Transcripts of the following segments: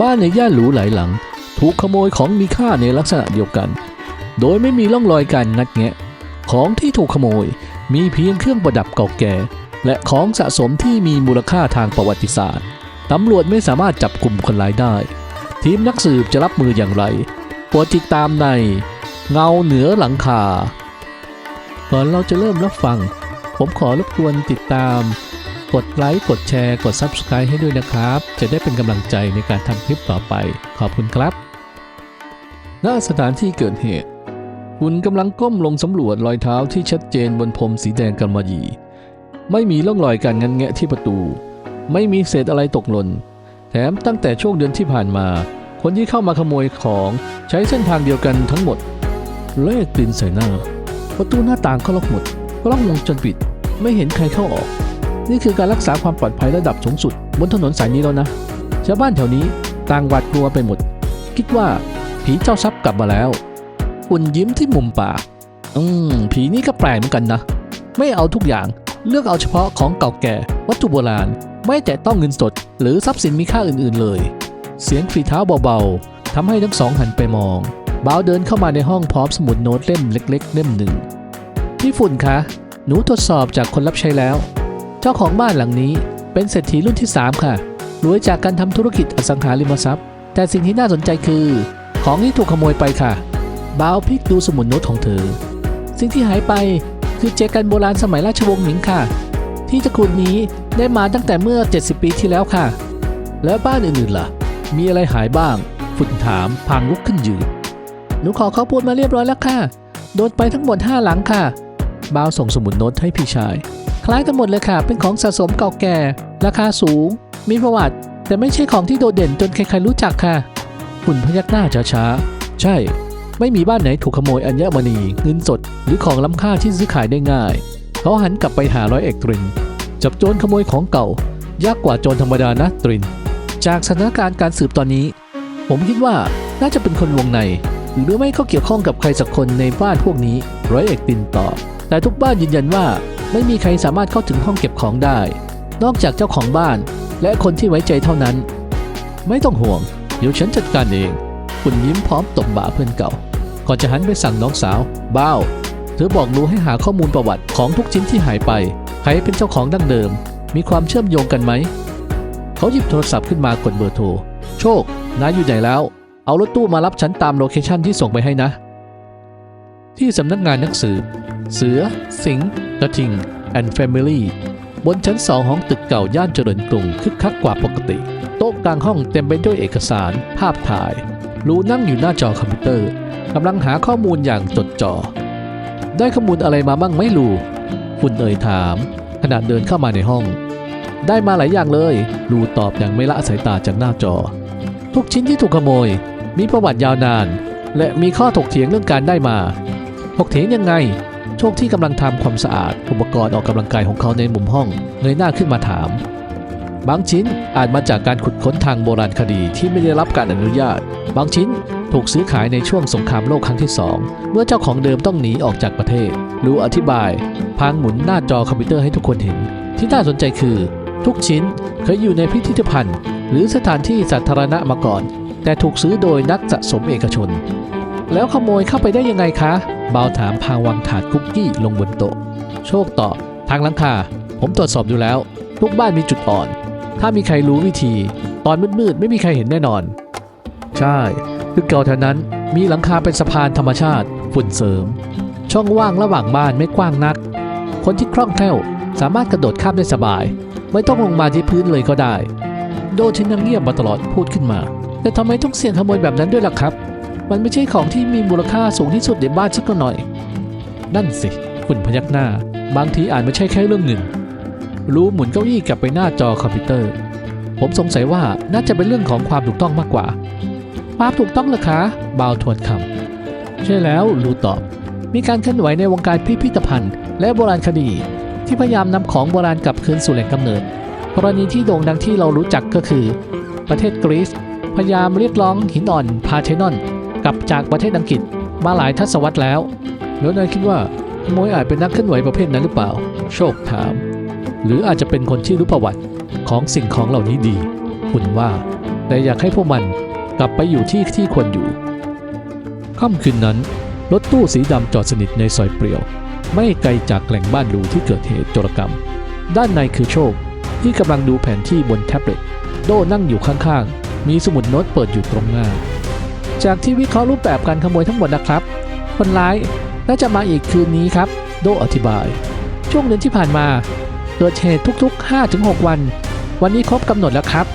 บ้านในย่านหรูหลายหลัง ถูกขโมยของมีค่าในลักษณะเดียวกัน โดยไม่มีร่องรอยการงัดแงะ ของที่ถูกขโมยมีเพียงเครื่องประดับเก่าแก่ และของสะสมที่มีมูลค่าทางประวัติศาสตร์ตำรวจไม่สามารถจับกลุ่มคนร้ายได้ ทีมนักสืบจะรับมืออย่างไรโปรดติดตามใน เงาเหนือหลังคาก่อนเราจะเริ่มรับฟัง ผมขอรบกวนติดตาม กดไลค์กดแชร์ กด Subscribe ให้ด้วยนะครับ จะได้เป็นกำลังใจในการทำคลิปต่อไป ขอบคุณครับณสถานที่เกิดเหตุคุณกำลังก้มลงสำรวจรอยเท้าที่ชัดเจนบนพรมสีแดงกำมะหยี่ ไม่มีร่องรอยการงันแงะที่ประตู ไม่มีเศษอะไรตกหล่น แถมตั้งแต่ช่วงเดือนที่ผ่านมา คนที่เข้ามาขโมยของใช้เส้นทางเดียวกันทั้งหมดเลขตินใส่หน้า ประตูหน้าต่างก็ล็อกหมดกล้องวงจรปิด ไม่เห็นใครเข้าออก นี่คือการรักษาความปลอดภัยระดับสูงสุด บนถนนสายนี้แล้วนะ ชาวบ้านแถวนี้ต่างหวาดกลัวไปหมด คิดว่าผีเจ้าทรัพย์กลับมาแล้วอุ่นยิ้มที่มุมปากอืม ผีนี่ก็แปลกเหมือนกันนะ ไม่เอาทุกอย่าง เลือกเอาเฉพาะของเก่าแก่ วัตถุโบราณ ไม่แต่ต้องเงินสด หรือทรัพย์สินมีค่าอื่นๆเลย เสียงฝีเท้าเบาๆทำให้ทั้งสองหันไปมองบ่าวเดินเข้ามาในห้องพร้อมสมุดโน้ตเล่มเล็ก ๆ เล่มหนึ่ง พี่ฝุ่นคะ หนูตรวจสอบจากคนรับใช้แล้ว เจ้าของบ้านหลังนี้เป็นเศรษฐีรุ่นที่ 3 ค่ะรวยจากการทำธุรกิจอสังหาริมทรัพย์ แต่สิ่งที่น่าสนใจคือ ของที่ถูกขโมยไปค่ะบ่าวพลิกดูสมุดโน้ตของเธอ สิ่งที่หายไปคือเจกันโบราณสมัยราชวงศ์หมิงค่ะ ที่ตระกูลนี้ได้มาตั้งแต่เมื่อ 70 ปีที่แล้วค่ะ แล้วบ้านอื่นๆล่ะ มีอะไรหายบ้าง ฝุ่นถามพางลุกขึ้นยืนหนูขอข้อมูลมาเรียบร้อยแล้วค่ะ โดนไปทั้งหมด 5 หลังค่ะบ่าวส่งสมุดโน้ตให้พี่ชาย ล้ายกันหมดเลยค่ะ เป็นของสะสมเก่าแก่ ราคาสูง มีประวัติ แต่ไม่ใช่ของที่โดดเด่นจนใครๆรู้จักค่ะฝุ่นพยักหน้าช้าๆ ใช่ ไม่มีบ้านไหนถูกขโมยอัญมณี เงินสด หรือของล้ำค่าที่ซื้อขายได้ง่าย เขาหันกลับไปหาร้อยเอกตริน จับโจรขโมยของเก่า ยากกว่าโจรธรรมดานะตริน จากสถานการณ์การสืบตอนนี้ ผมคิดว่าน่าจะเป็นคนวงใน หรือไม่เขาเกี่ยวข้องกับใครสักคนในบ้านพวกนี้ ร้อยเอกตินตอบแต่ทุกบ้านยืนยันว่า ไม่มีใครสามารถเข้าถึงห้องเก็บของได้ นอกจากเจ้าของบ้าน และคนที่ไว้ใจเท่านั้น ไม่ต้องห่วง เดี๋ยวฉันจัดการเอง คุณยิ้มพร้อมตบบ่าเพื่อนเก่า ก่อนจะหันไปสั่งน้องสาว บ้าว เธอบอกหนูให้หาข้อมูลประวัติของทุกชิ้นที่หายไป ใครเป็นเจ้าของดั้งเดิม มีความเชื่อมโยงกันไหม เขาหยิบโทรศัพท์ขึ้นมากดเบอร์โทร โชคนายอยู่ไหนแล้ว เอารถตู้มารับฉันตามโลเคชั่นที่ส่งไปให้นะ ที่สำนักงานนักสืบเสือ สิงห์กระทิงแอนด์แฟมิลี่บนชั้นสองของตึกเก่าย่านเจริญกรุงคึกคักกว่าปกติ โต๊ะกลางห้องเต็มไปด้วยเอกสาร ภาพถ่าย รูนั่งอยู่หน้าจอคอมพิวเตอร์กำลังหาข้อมูลอย่างจดจ่อ ได้ข้อมูลอะไรมาบ้างไม่รู้คุณเอ่ยถาม ขณะเดินเข้ามาในห้อง ได้มาหลายอย่างเลย รูตอบอย่างไม่ละสายตาจากหน้าจอ ทุกชิ้นที่ถูกขโมย มีประวัติยาวนาน และมีข้อถกเถียงเรื่องการได้มา ถกเถียงยังไง โชคที่กำลังทำความสะอาด อุปกรณ์ออกกำลังกายของเขาในมุมห้องเงยหน้าขึ้นมาถาม บางชิ้นอาจมาจากการขุดค้นทางโบราณคดีที่ไม่ได้รับการอนุญาต บางชิ้นถูกซื้อขายในช่วงสงครามโลกครั้งที่สองเมื่อเจ้าของเดิมต้องหนีออกจากประเทศ รู้อธิบาย พางหมุนหน้าจอคอมพิวเตอร์ให้ทุกคนเห็น ที่น่าสนใจคือ ทุกชิ้นเคยอยู่ในพิพิธภัณฑ์ หรือสถานที่สาธารณะมาก่อน แต่ถูกซื้อโดยนักสะสมเอกชน แล้วขโมยเข้าไปได้ยังไงคะบ่าวถามพางวางถาดคุกกี้ลงบนโต๊ะ โชคตอบทางหลังคาผมตรวจสอบดูแล้ว ทุกบ้านมีจุดอ่อน ถ้ามีใครรู้วิธี ตอนมืดๆไม่มีใครเห็นแน่นอน ใช่คือเก่าแถวนั้นมีหลังคาเป็นสะพานธรรมชาติฝุ่นเสริม ช่องว่างระหว่างบ้านไม่กว้างนัก คนที่คล่องแคล่วสามารถกระโดดข้ามได้สบาย ไม่ต้องลงมาที่พื้นเลยก็ได้ โดฉันยังเงียบมาตลอดพูดขึ้นมา แต่ทำไมต้องเสี่ยงขโมยแบบนั้นด้วยล่ะครับ มันไม่ใช่ของที่มีมูลค่าสูงที่สุดในบ้านสักหน่อย นั่นสิฝุ่นพยักหน้า บางทีอาจไม่ใช่แค่เรื่องเงิน รู้หมุนเก้าอี้กลับไปหน้าจอคอมพิวเตอร์ ผมสงสัยว่าน่าจะเป็นเรื่องของความถูกต้องมากกว่า ความถูกต้องเหรอคะบาวทวนคำใช่แล้วรูตอบ มีการเคลื่อนไหวในวงการพิพิธภัณฑ์ และโบราณคดี ที่พยายามนำของโบราณกลับคืนสู่แหล่งกำเนิด กรณีที่โด่งดังที่เรารู้จักก็คือ ประเทศกรีซพยายามเรียกร้องหินอ่อนพาเทนอน กลับจากประเทศอังกฤษมาหลายทศวรรษแล้ว แล้วนายคิดว่าขโมยอาจเป็นนักเคลื่อนไหวประเภทนั้นหรือเปล่า โชคถาม หรืออาจจะเป็นคนที่รู้ประวัติของสิ่งของเหล่านี้ดี คุณว่า แต่อยากให้พวกมันกลับไปอยู่ที่ที่ควรอยู่ ค่ำคืนนั้น รถตู้สีดำจอดสนิทในซอยเปลี่ยว ไม่ไกลจากแหล่งบ้านหรูที่เกิดเหตุโจรกรรม ด้านในคือโชคที่กำลังดูแผนที่บนแท็บเล็ต โดนั่งอยู่ข้างๆ มีสมุดโน้ตเปิดอยู่ตรงหน้า จากที่วิเคราะห์รูปแบบการขโมยทั้งหมดนะครับ คนร้ายน่าจะมาอีกคืนนี้ครับ โดอธิบาย ช่วงเดือนที่ผ่านมาเกิดเหตุทุกๆ 5-6 วัน วันนี้ครบกำหนดแล้วครับ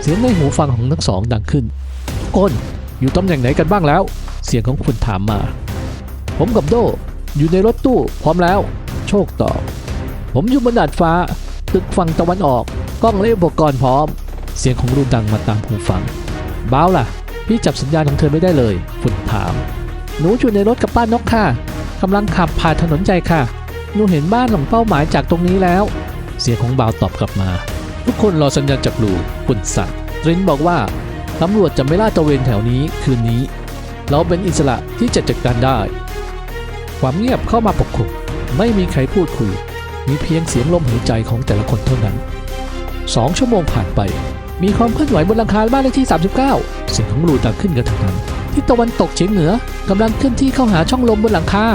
เสียงในหูฟังของทั้งสองดังขึ้นทุกคนอยู่ตำแหน่งไหนกันบ้างแล้ว เสียงของคุณถามมา ผมกับโดอยู่ในรถตู้พร้อมแล้ว โชคตอบผมอยู่บนดาดฟ้า ตึกฝั่งตะวันออกกล้องและอุปกรณ์พร้อม เสียงของรูดังมาตามหูฟังบ้าวล่ะ พี่จับสัญญาณของเธอไม่ได้เลย ฝุ่นถาม หนูอยู่ในรถกับป้านกค่ะกำลังขับผ่านถนนใจค่ะ หนูเห็นบ้านของเป้าหมายจากตรงนี้แล้ว เสียงของบ่าวตอบกลับมา ทุกคนรอสัญญาณจากลูฝุ่นสั่งเรนบอกว่าตำรวจจะไม่ล่าตะเวนแถวนี้คืนนี้ เราเป็นอิสระที่จะจัดการได้ ความเงียบเข้ามาปกคลุมไม่มีใครพูดคุย มีเพียงเสียงลมหายใจของแต่ละคนเท่านั้นสองชั่วโมงผ่านไป มีความเคลื่อนไหวบนหลังคาบ้านเลขที่ 39 เสียงของลูดังขึ้นกระทันหันที่ตะวันตกเฉียงเหนือกำลังเคลื่อนที่เข้าหาช่องลมบนหลังคา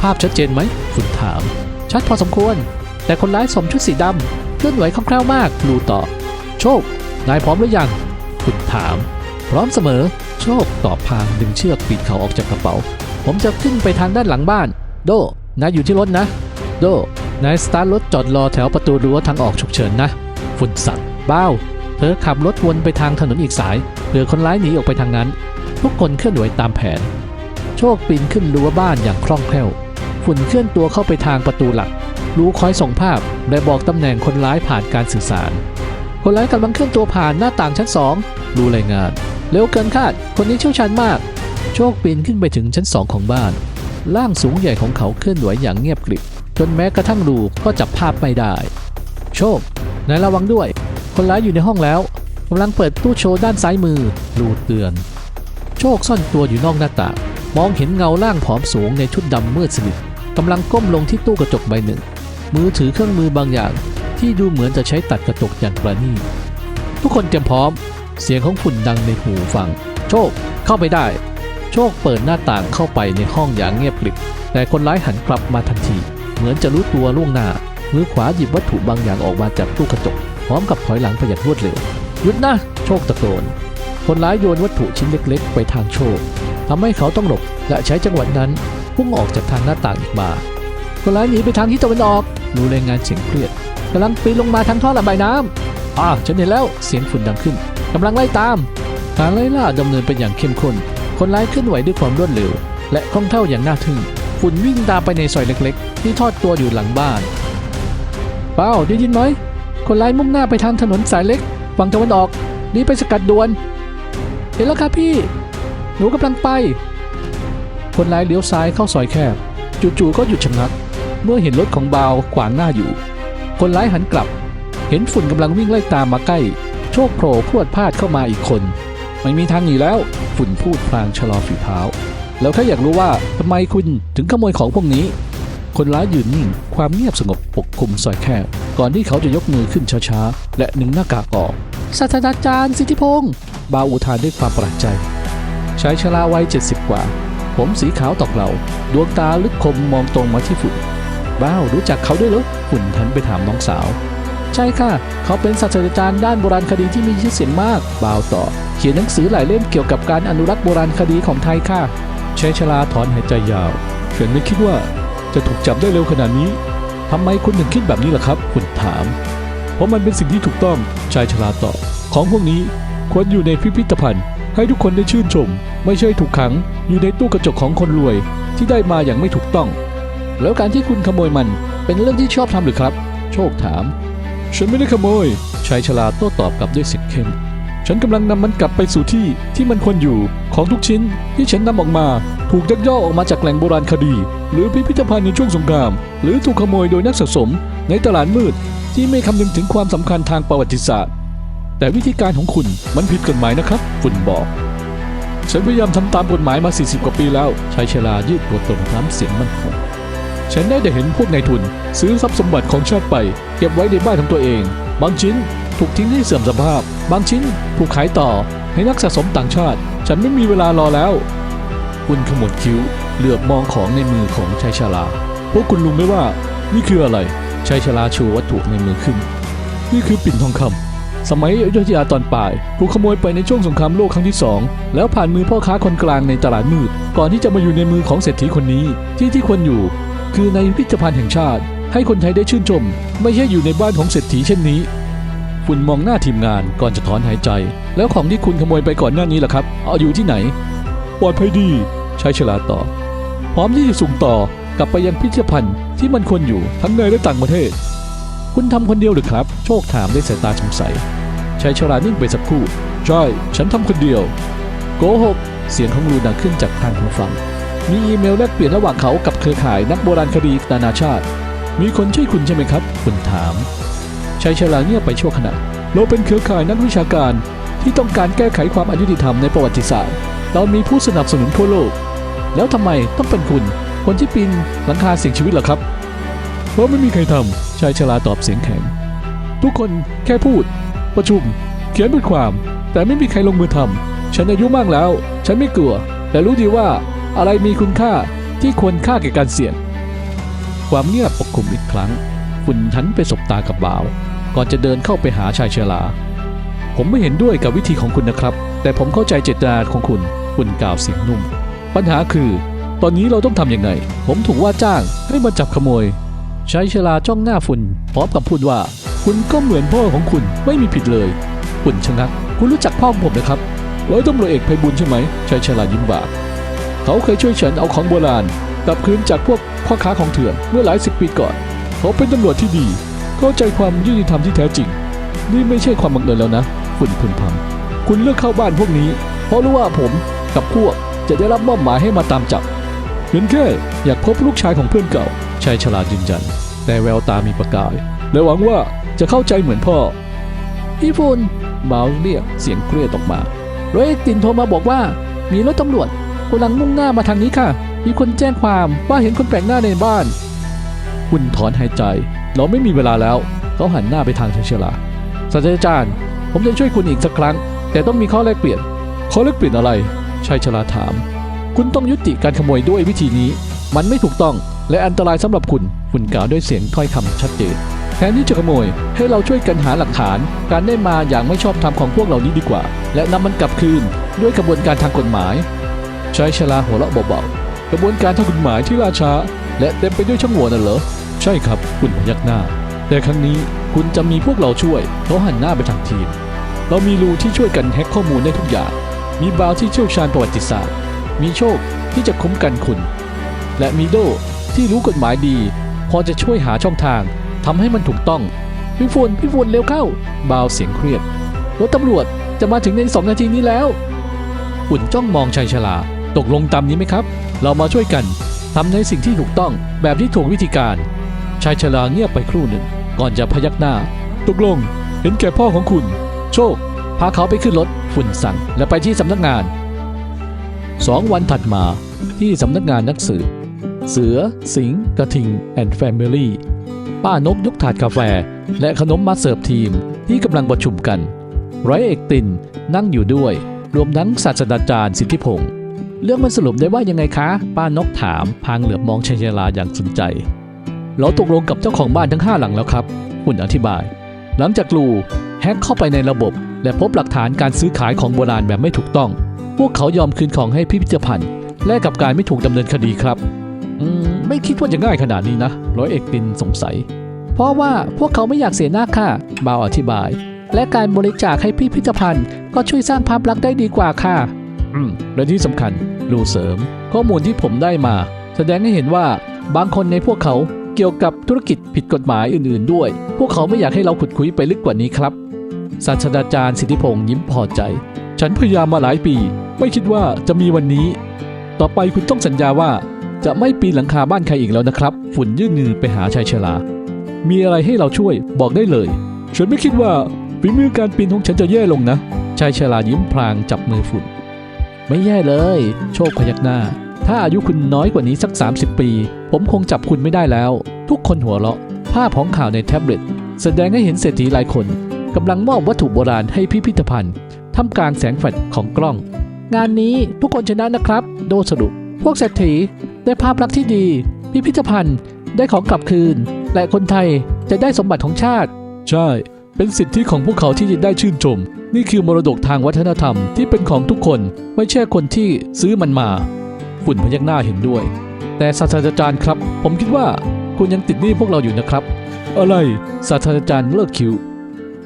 ภาพชัดเจนไหมฝุ่นถาม ชัดพอสมควร แต่คนร้ายสวมชุดสีดำเคลื่อนไหวคล่องๆมากลูตอบโชค นายพร้อมหรือยังฝุ่นถาม พร้อมเสมอ โชคตอบพางดึงเชือกปีนเขาออกจากกระเป๋า ผมจะขึ้นไปทางด้านหลังบ้าน โดนายอยู่ที่รถนะ โดนายสตาร์ทรถจอดรอแถวประตูรั้วทางออกฉุกเฉินนะ ฝุ่นสั่นบ้าว เธอขับรถวนไปทางถนนอีกสายเผื่อคนร้ายหนีออกไปทางนั้น ทุกคนเคลื่อนไหวตามแผน โชคปีนขึ้นรั้วบ้านอย่างคล่องแคล่ว ฝุ่นเคลื่อนตัวเข้าไปทางประตูหลัก รู้คอยส่งภาพและบอกตำแหน่งคนร้ายผ่านการสื่อสาร คนร้ายกำลังเคลื่อนตัวผ่านหน้าต่างชั้นสองรู้รายงาน เร็วเกินคาด คนนี้เชี่ยวชาญมาก โชคปีนขึ้นไปถึงชั้นสองของบ้านร่างสูงใหญ่ของเขาเคลื่อนไหวอย่างเงียบกริบจนแม้กระทั่งลูก็จับภาพไม่ได้ โชคนายระวังด้วย คนร้ายอยู่ในห้องแล้วกำลังเปิดตู้โชว์ด้านซ้ายมือลูเตือน โชคซ่อนตัวอยู่นอกหน้าต่างมองเห็นเงาร่างผอมสูงในชุดดำมืดสนิทกำลังก้มลงที่ตู้กระจกใบหนึ่ง มือถือเครื่องมือบางอย่าง ที่ดูเหมือนจะใช้ตัดกระจกอย่างประณีตทุกคนเตรียมพร้อม เสียงของฝุ่นดังในหูฟัง โชคเข้าไปได้ โชคเปิดหน้าต่างเข้าไปในห้องอย่างเงียบกริบ แต่คนร้ายหันกลับมาทันที เหมือนจะรู้ตัวล่วงหน้า มือขวาหยิบวัตถุบางอย่างออกมาจากตู้กระจก พร้อมกับถอยหลังไปอย่างรวดเร็วหยุดนะ โชคตะโกนคนร้ายโยนวัตถุชิ้นเล็กๆ ไปทางโชคทำให้เขาต้องหลบและใช้จังหวะนั้นพุ่งออกจากทางหน้าต่างอีกมา คนร้ายหนีไปทางทิศตะวันออกรู้รายงานเสียงเครียดกำลังปีนลงมาทางท่อระบายน้ำอ่าฉันเห็นแล้วเสียงฝุ่นดังขึ้นกำลังไล่ตามการไล่ล่าดำเนินไปอย่างเข้มข้นคนร้ายเคลื่อนไหวด้วยความรวดเร็ว และคล่องแคล่วอย่างน่าทึ่งฝุ่นวิ่งตามไปในซอยเล็ก ๆ ที่ทอดตัวอยู่หลังบ้านเป้าได้ยินไหม คนร้ายมุ่งหน้าไปทางถนนสายเล็กฝั่งตะวันออกรีบไปสกัดด่วน เห็นแล้วครับพี่ หนูกำลังไป คนร้ายเลี้ยวซ้ายเข้าซอยแคบ จู่ๆก็หยุดชะงัก เมื่อเห็นรถของบาวขวางหน้าอยู่ คนร้ายหันกลับ เห็นฝุ่นกำลังวิ่งไล่ตามมาใกล้ โชคโผล่พรวดพลาดเข้ามาอีกคน ไม่มีทางหนีแล้ว ฝุ่นพูดพลางชะลอฝีเท้า แล้วถ้าอยากรู้ว่าทำไมคุณถึงขโมยของพวกนี้ คนร้ายยืนนิ่ง ความเงียบสงบปกคลุมซอยแคบ ก่อนที่เขาจะยกมือขึ้นช้าๆ และหนึ่งหน้ากากออกศาสตราจารย์สิทธิพงศ์บาวอุทานด้วยความประหลาดใจ ชายชราวัย70กว่า ผมสีขาวตอกเหลาดวงตาลึกคมมองตรงมาที่ฝุ่นบ้าวรู้จักเขาด้วยหรอฝุ่นทันไปถามน้องสาว ใช่ค่ะ เขาเป็นศาสตราจารย์ด้านโบราณคดีที่มีชื่อเสียงมากบาวต่อ เขียนหนังสือหลายเล่มเกี่ยวกับการอนุรักษ์โบราณคดีของไทยค่ะชายชราถอนหายใจยาวฉันไม่คิดว่า จะถูกจับได้เร็วขนาดนี้ทำไมคุณถึงคิดแบบนี้ล่ะครับฝุ่นถาม เพราะมันเป็นสิ่งที่ถูกต้องชายชราตอบของพวกนี้ควรอยู่ในพิพิธภัณฑ์ ให้ทุกคนได้ชื่นชม ไม่ใช่ถูกขังอยู่ในตู้กระจกของคนรวย ที่ได้มาอย่างไม่ถูกต้อง แล้วการที่คุณขโมยมันเป็นเรื่องที่ชอบทำหรือครับ โชคถาม ฉันไม่ได้ขโมยชายชราโต้ตอบกลับด้วยเสียงเข้ม ฉันกำลังนำมันกลับไปสู่ที่ที่มันควรอยู่ของทุกชิ้นที่ฉันนำออกมา ถูกยักยอกออกมาจากแหล่งโบราณคดี หรือพิพิธภัณฑ์ในช่วงสงคราม หรือถูกขโมยโดยนักสะสม ในตลาดมืดที่ไม่คำนึงถึงความสำคัญทางประวัติศาสตร์ แต่วิธีการของคุณมันผิดกฎหมายนะครับฝุ่นบอกฉันพยายามทำตามกฎหมายมา 40 กว่าปีแล้วชายชรายืดตัวตรงน้ำเสียงมั่นคงฉันได้แต่เห็นพวกนายทุน ซื้อทรัพย์สมบัติของชาติไป เก็บไว้ในบ้านของตัวเอง บางชิ้น ถูกทิ้งให้เสื่อมสภาพ บางชิ้นถูกขายต่อให้นักสะสมต่างชาติ ฉันไม่มีเวลารอแล้ว คุณขมวดคิ้วเหลือบมองของในมือของชายชราพวกคุณลุงไม่ว่า นี่คืออะไรชายชราชูวัตถุในมือขึ้น นี่คือปิ่นทองคำสมัยอยุธยาตอนปลายถูกขโมยไปในช่วงสงครามโลกครั้งที่สองแล้วผ่านมือพ่อค้าคนกลางในตลาดมืด ก่อนที่จะมาอยู่ในมือของเศรษฐีคนนี้ที่ที่ควรอยู่ คือในพิพิธภัณฑ์แห่งชาติ ให้คนไทยได้ชื่นชม ไม่ใช่อยู่ในบ้านของเศรษฐีเช่นนี้ คุณมองหน้าทีมงานก่อนจะถอนหายใจ แล้วของที่คุณขโมยไปก่อนหน้านี้ล่ะครับ เอาอยู่ที่ไหน ปลอดภัยดีใช้ฉลาดต่อ พร้อมที่จะส่งต่อกลับไปยังพิพิธภัณฑ์ที่มันควรอยู่ทั้งในและต่างประเทศ คุณทำคนเดียวหรือครับ โชคถามด้วยสายตาสงสัยชายชรานิ่งไปสักครู่ใช่ฉันทำคนเดียว โกหกเสียงของลูดังขึ้นจากทางหูฟัง มีอีเมลแลกเปลี่ยนระหว่างเขากับเครือข่ายนักโบราณคดีนานาชาติ มีคนช่วยคุณใช่ไหมครับ คุณถาม ชายชราเงียบไปชั่วขณะเราเป็นเครือข่ายนักวิชาการที่ต้องการแก้ไขความอายุติธรรมในประวัติศาสตร์ เรามีผู้สนับสนุนทั่วโลก แล้วทำไมต้องเป็นคุณ คนที่ปีนหลังคาเสี่ยงชีวิตเหรอครับ เพราะไม่มีใครทำชายชราตอบเสียงแข็ง ทุกคนแค่พูด ประชุม เขียนบทความ แต่ไม่มีใครลงมือทำฉันอายุมากแล้ว ฉันไม่กลัว แต่รู้ดีว่าอะไรมีคุณค่าที่ควรค่าแก่การเสี่ยง ความเงียบปกคลุมอีกครั้งฝุ่นหันไปสบตากับบ่าว ก่อนจะเดินเข้าไปหาชายเชราผมไม่เห็นด้วยกับวิธีของคุณนะครับ แต่ผมเข้าใจเจตนาของคุณ คุณกล่าวเสียงนุ่ม ปัญหาคือ ตอนนี้เราต้องทำยังไง ผมถูกว่าจ้างให้มาจับขโมย ชายเชราจ้องหน้าฝุ่นพร้อมกับพูดว่า คุณก็เหมือนพ่อของคุณไม่มีผิดเลยฝุ่นชะงัก คุณรู้จักพ่อของผมนะครับร้อยตำรวจเอกไพบุญใช่ไหมชายชรายิ้มบากเขาเคยช่วยฉันเอาของโบราณกลับคืนจากพวกพ่อค้าของเถื่อนเมื่อหลายสิบปีก่อน เขาเป็นตำรวจที่ดี เข้าใจความยุติธรรมที่แท้จริง นี่ไม่ใช่ความบังเอิญแล้วนะฝุ่นพึมพำคุณเลือกเข้าบ้านพวกนี้ เพราะรู้ว่าผมกับพวกจะได้รับมอบหมายให้มาตามจับเพียงแค่อยากพบลูกชายของเพื่อนเก่าชายฉลาดยืนยัน แต่แววตามีประกาย และหวังว่าจะเข้าใจเหมือนพ่อพี่ฟุนบาเรียกเสียงเครียดออกมาร้อยเอกตินโทรมาบอกว่า มีรถตำรวจกำลังมุ่งหน้ามาทางนี้ค่ะ มีคนแจ้งความว่าเห็นคนแปลกหน้าในบ้าน คุณถอนหายใจ เราไม่มีเวลาแล้ว เขาหันหน้าไปทางชายชลาศาสตราจารย์ ผมจะช่วยคุณอีกสักครั้ง แต่ต้องมีข้อแลกเปลี่ยน ข้อแลกเปลี่ยนอะไร ชายชราถาม คุณต้องยุติการขโมยด้วยวิธีนี้ มันไม่ถูกต้องและอันตรายสำหรับคุณ คุณกล่าวด้วยเสียงถ้อยคำชัดเจน แทนที่จะขโมย ให้เราช่วยกันหาหลักฐาน การได้มาอย่างไม่ชอบธรรมของพวกเหล่านี้ดีกว่า และนำมันกลับคืนด้วยกระบวนการทางกฎหมาย ชายชราหัวเราะเบาๆ กระบวนการทางกฎหมายที่ล่าช้าและเต็มไปด้วยช่องโหว่น่ะเหรอ ใช่ครับ คุณพยักหน้า แต่ครั้งนี้คุณจะมีพวกเราช่วยเขาหันหน้าไปทางทีม เรามีรูที่ช่วยกันแฮ็กข้อมูลได้ทุกอย่าง มีบาวที่เชี่ยวชาญประวัติศาสตร์ มีโชคที่จะคุ้มกันคุณ และมีโดที่รู้กฎหมายดี พอจะช่วยหาช่องทางทำให้มันถูกต้อง พี่ฝนพี่ฝนเร็วเข้า บาวเสียงเครียดรถตำรวจจะมาถึงในสองนาทีนี้แล้วอุ่นจ้องมองชายชราตกลงตามนี้ไหมครับ เรามาช่วยกันทำในสิ่งที่ถูกต้องแบบที่ถูกวิธีการ ชายชราเงียบไปครู่หนึ่ง ก่อนจะพยักหน้า ตกลง เห็นแก่พ่อของคุณ โชค พาเขาไปขึ้นรถฝุ่นสั่งและไปที่สำนักงานสองวันถัดมาที่สำนักงานนักสืบเสือ สิงกระทิงแอนด์แฟมิลี่ป้านกยกถาดกาแฟ และขนมมาเสิร์ฟทีมที่กำลังประชุมกัน ร้อยเอกตินนั่งอยู่ด้วย รวมทั้งศาสตราจารย์สิทธิพงศ์เรื่องมันสรุปได้ว่ายังไงคะ ป้านกถามพางเหลือบมองชัยชลาอย่างสนใจ เราตกลงกับเจ้าของบ้านทั้งห้าหลังแล้วครับ หุ่นอธิบาย หลังจากลูแฮ็กเข้าไปในระบบ และพบหลักฐานการซื้อขายของโบราณแบบไม่ถูกต้อง พวกเขายอมคืนของให้พิพิธภัณฑ์แลกกับการไม่ถูกดำเนินคดีครับอืมไม่คิดว่าจะง่ายขนาดนี้นะ ร้อยเอกตินสงสัย เพราะว่าพวกเขาไม่อยากเสียหน้าค่ะบาวอธิบาย และการบริจาคให้พิพิธภัณฑ์ ก็ช่วยสร้างภาพลักษณ์ได้ดีกว่าค่ะ อืมและที่สำคัญรูเสริม ข้อมูลที่ผมได้มา แสดงให้เห็นว่าบางคนในพวกเขา เกี่ยวกับธุรกิจผิดกฎหมายอื่นๆด้วย พวกเขาไม่อยากให้เราขุดคุยไปลึกกว่านี้ครับ ศาสตราจารย์สิทธิพงศ์ยิ้มพอใจ ฉันพยายามมาหลายปี ไม่คิดว่าจะมีวันนี้ ต่อไปคุณต้องสัญญาว่า จะไม่ปีนหลังคาบ้านใครอีกแล้วนะครับ ฝุ่นยื่นมือไปหาชายชรามีอะไรให้เราช่วยบอกได้เลย ฉันไม่คิดว่าฝีมือการปีนของฉันจะแย่ลงนะ ชายชรายิ้มพลางจับมือฝุ่น ไม่แย่เลย โชคพยักหน้า ถ้าอายุคุณน้อยกว่านี้สัก 30 ปี ผมคงจับคุณไม่ได้แล้ว ทุกคนหัวเราะ ภาพของข่าวในแท็บเล็ต แสดงให้เห็นเศรษฐีหลายคนกำลังมอบวัตถุโบราณให้พิพิธภัณฑ์ท่ามกลางแสงแฟลชของกล้อง งานนี้ทุกคนชนะนะครับ โดสรุป พวกเศรษฐีได้ภาพลักษณ์ที่ดี พิพิธภัณฑ์ได้ของกลับคืน และคนไทยจะได้สมบัติของชาติ ใช่ เป็นสิทธิของพวกเขาที่จะได้ชื่นชม นี่คือมรดกทางวัฒนธรรมที่เป็นของทุกคน ไม่ใช่คนที่ซื้อมันมาฝุ่นพยักหน้าเห็นด้วย แต่ศาสตราจารย์ครับ ผมคิดว่าคุณยังติดหนี้พวกเราอยู่นะครับ อะไรศาสตราจารย์เลิกคิว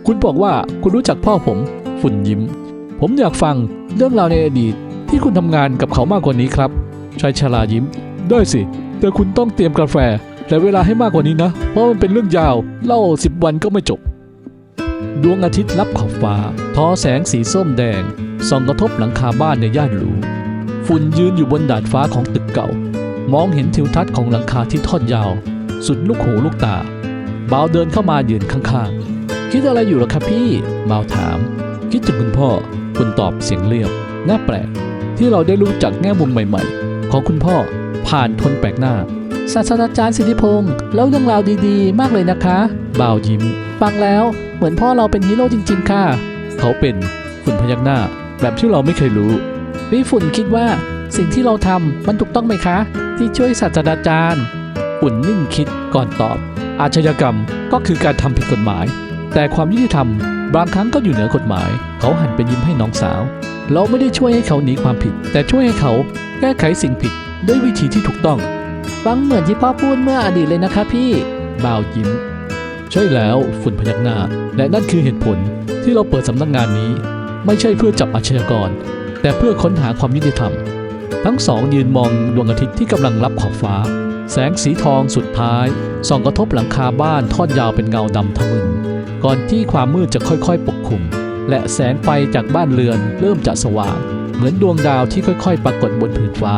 คุณบอกว่าคุณรู้จักพ่อผม ฝุ่นยิ้ม ผมอยากฟังเรื่องราวในอดีตที่คุณทำงานกับเขามากกว่านี้ครับชายชรายิ้ม ได้สิ แต่คุณต้องเตรียมกาแฟและเวลาให้มากกว่านี้นะ เพราะมันเป็นเรื่องยาว เล่าสิบวันก็ไม่จบ ดวงอาทิตย์ลับขอบฟ้า ทอแสงสีส้มแดงส่องกระทบหลังคาบ้านในย่านหรู ฝุ่นยืนอยู่บนดาดฟ้าของตึกเก่า มองเห็นทิวทัศน์ของหลังคาที่ทอดยาว สุดลูกหูลูกตาบ่าวเดินเข้ามายืนข้างๆ คิดอะไรอยู่หรอครับพี่บ่าวถาม คิดถึงคุณพ่อ คุณตอบเสียงเรียบ น่าแปลก ที่เราได้รู้จักแง่มุมใหม่ๆ ของคุณพ่อผ่านคนแปลกหน้าศาสตราจารย์สิทธิพงศ์แล้วเรื่องราวดีๆ มากเลยนะคะบ่าวยิ้มฟังแล้วเหมือนพ่อเราเป็นฮีโร่จริง ๆ ค่ะ เขาเป็นฝุ่นพยักหน้า แบบที่เราไม่เคยรู้พี่ฝุ่นคิดว่า สิ่งที่เราทำมันถูกต้องไหมคะ ที่ช่วยศาสตราจารย์ฝุ่นนิ่งคิดก่อนตอบ อาชญากรรมก็คือการทำผิดกฎหมาย แต่ความยุติธรรมบางครั้งก็อยู่เหนือกฎหมาย เขาหันไปยิ้มให้น้องสาว เราไม่ได้ช่วยให้เขาหนีความผิด แต่ช่วยให้เขาแก้ไขสิ่งผิดด้วยวิธีที่ถูกต้องฟังเหมือนที่พ่อพูดเมื่ออดีตเลยนะคะพี่บ่าวยิ้ม ใช่แล้วฝุ่นพยักหน้า และนั่นคือเหตุผลที่เราเปิดสำนักงานนี้ ไม่ใช่เพื่อจับอาชญากร แต่เพื่อค้นหาความยุติธรรม ทั้งสองยืนมองดวงอาทิตย์ที่กำลังรับขอบฟ้า แสงสีทองสุดท้าย ส่องกระทบหลังคาบ้านทอดยาวเป็นเงาดำทะมึนก่อนที่ความมืดจะค่อยๆ ปกคลุม และแสงไฟจากบ้านเรือนเริ่มจะสว่าง เหมือนดวงดาวที่ค่อยๆ ปรากฏบนผืนฟ้า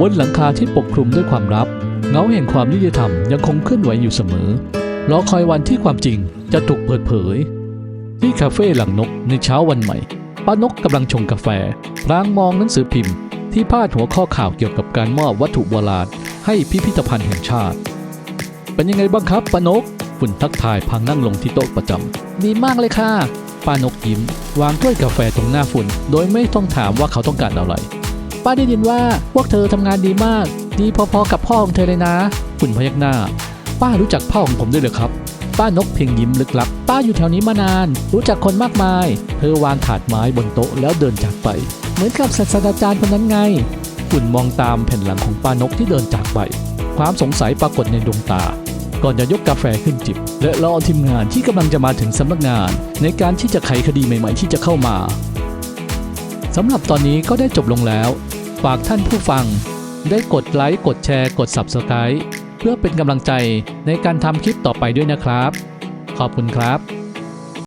บนหลังคาที่ปกคลุมด้วยความลับ เงาแห่งความยุติธรรมยังคงเคลื่อนไหวอยู่เสมอรอคอยวันที่ความจริงจะถูกเปิดเผย ที่คาเฟ่หลังนกในเช้าวันใหม่ป้านกกำลังชงกาแฟพลางมองหนังสือพิมพ์ ที่พาดหัวข้อข่าวเกี่ยวกับการมอบวัตถุโบราณให้พิพิธภัณฑ์แห่งชาติ เป็นยังไงบ้างครับป้านกฝุ่นทักทายพางนั่งลงที่โต๊ะประจำดีมากเลยค่ะป้านกยิ้ม วางถ้วยกาแฟตรงหน้าฝุ่น โดยไม่ต้องถามว่าเขาต้องการอะไรป้าได้ยินว่าพวกเธอทำงานดีมาก ดีพอๆกับพ่อของเธอเลยนะฝุ่นพยักหน้า ป้ารู้จักพ่อของผมด้วยเหรอครับ ป้านกเพียงยิ้มลึกลับ ป้าอยู่แถวนี้มานาน รู้จักคนมากมาย เธอวางถาดไม้บนโต๊ะแล้วเดินจากไป เหมือนกับศาสตราจารย์คนนั้นไงฝุ่นมองตามแผ่นหลังของป้านกที่เดินจากไป ความสงสัยปรากฏในดวงตา ก่อนจะยกกาแฟขึ้นจิบ และรอทีมงานที่กำลังจะมาถึงสำนักงาน ในการที่จะไขคดีใหม่ ๆ ที่จะเข้ามาสำหรับตอนนี้ก็ได้จบลงแล้ว ฝากท่านผู้ฟัง ได้กดไลค์กดแชร์ กด Subscribe เพื่อเป็นกำลังใจในการทำคลิปต่อไปด้วยนะครับ ขอบคุณครับ